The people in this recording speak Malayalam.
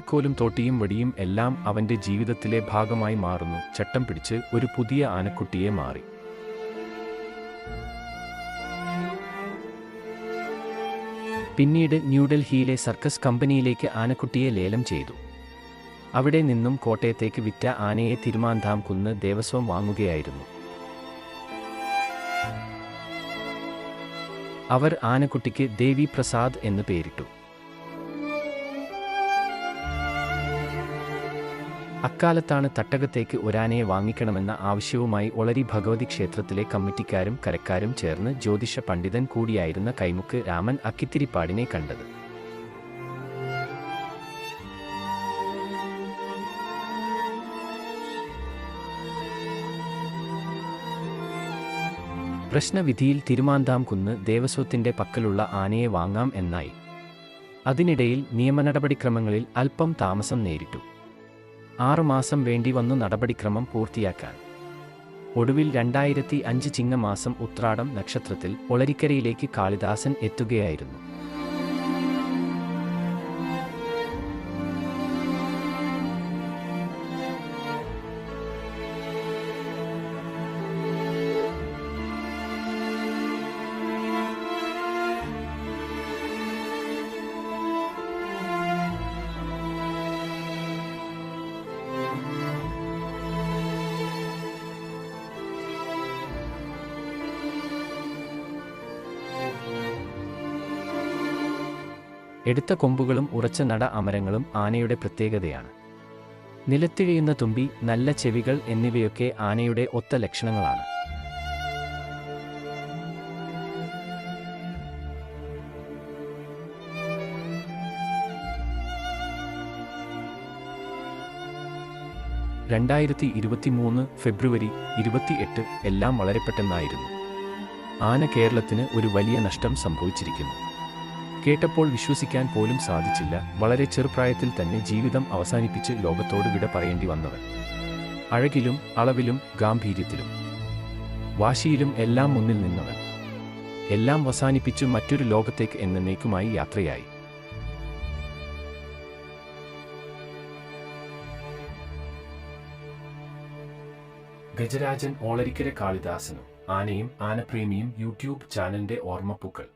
കോലും തോട്ടിയും വടിയും എല്ലാം അവന്റെ ജീവിതത്തിലെ ഭാഗമായി മാറുന്നു. ചട്ടം പിടിച്ച് ഒരു പുതിയ ആനക്കുട്ടിയെ മാറി. പിന്നീട് ന്യൂഡൽഹിയിലെ സർക്കസ് കമ്പനിയിലേക്ക് ആനക്കുട്ടിയെ ലേലം ചെയ്തു. അവിടെ നിന്നും കോട്ടയത്തേക്ക് വിറ്റ ആനയെ തിരുമാന്താം കുന്ന് ദേവസ്വം വാങ്ങുകയായിരുന്നു. അവർ ആനക്കുട്ടിക്ക് ദേവി പ്രസാദ് എന്ന് പേരിട്ടു. അക്കാലത്താണ് തട്ടകത്തേക്ക് ഒരാനയെ വാങ്ങിക്കണമെന്ന ആവശ്യവുമായി ഒളരി ഭഗവതി ക്ഷേത്രത്തിലെ കമ്മിറ്റിക്കാരും കരക്കാരും ചേർന്ന് ജ്യോതിഷ പണ്ഡിതൻ കൂടിയായിരുന്ന കൈമുക്ക് രാമൻ അക്കിത്തിരിപ്പാടിനെ കണ്ടത്. പ്രശ്നവിധിയിൽ തിരുമാന്താം കുന്ന് ദേവസ്വത്തിന്റെ പക്കലുള്ള ആനയെ വാങ്ങാം എന്നായി. അതിനിടയിൽ നിയമനടപടിക്രമങ്ങളിൽ അല്പം താമസം നേരിട്ടു. ആറുമാസം വേണ്ടി വന്നു നടപടിക്രമം പൂർത്തിയാക്കാൻ. ഒടുവിൽ രണ്ടായിരത്തി അഞ്ച് ചിങ്ങമാസം ഉത്രാടം നക്ഷത്രത്തിൽ ഒളരിക്കരയിലേക്ക് കാളിദാസൻ എത്തുകയായിരുന്നു. എടുത്ത കൊമ്പുകളും ഉറച്ച നട അമരങ്ങളും ആനയുടെ പ്രത്യേകതയാണ്. നിലത്തിഴിയുന്ന തുമ്പി നല്ല ചെവികൾ എന്നിവയൊക്കെ ആനയുടെ ഒത്ത ലക്ഷണങ്ങളാണ്. രണ്ടായിരത്തി ഇരുപത്തിമൂന്ന് ഫെബ്രുവരി ഇരുപത്തിയെട്ട് എല്ലാം വളരെ പെട്ടെന്നായിരുന്നു. ആന കേരളത്തിന് ഒരു വലിയ നഷ്ടം സംഭവിച്ചിരിക്കുന്നു. കേട്ടപ്പോൾ വിശ്വസിക്കാൻ പോലും സാധിച്ചില്ല. വളരെ ചെറുപ്രായത്തിൽ തന്നെ ജീവിതം അവസാനിപ്പിച്ച് ലോകത്തോട് വിട പറയേണ്ടി വന്നവൻ. അഴകിലും അളവിലും ഗാംഭീര്യത്തിലും. വാശിയിലും എല്ലാം മുന്നിൽ നിന്നവൻ. എല്ലാം അവസാനിപ്പിച്ചു മറ്റൊരു ലോകത്തേക്ക് എന്നേക്കുമായി യാത്രയായി. ഗജരാജൻ ഓളരിക്കര കാളിദാസനും ആനയും ആനപ്രേമിയും യൂട്യൂബ് ചാനലിന്റെ ഓർമ്മപ്പൂക്കൾ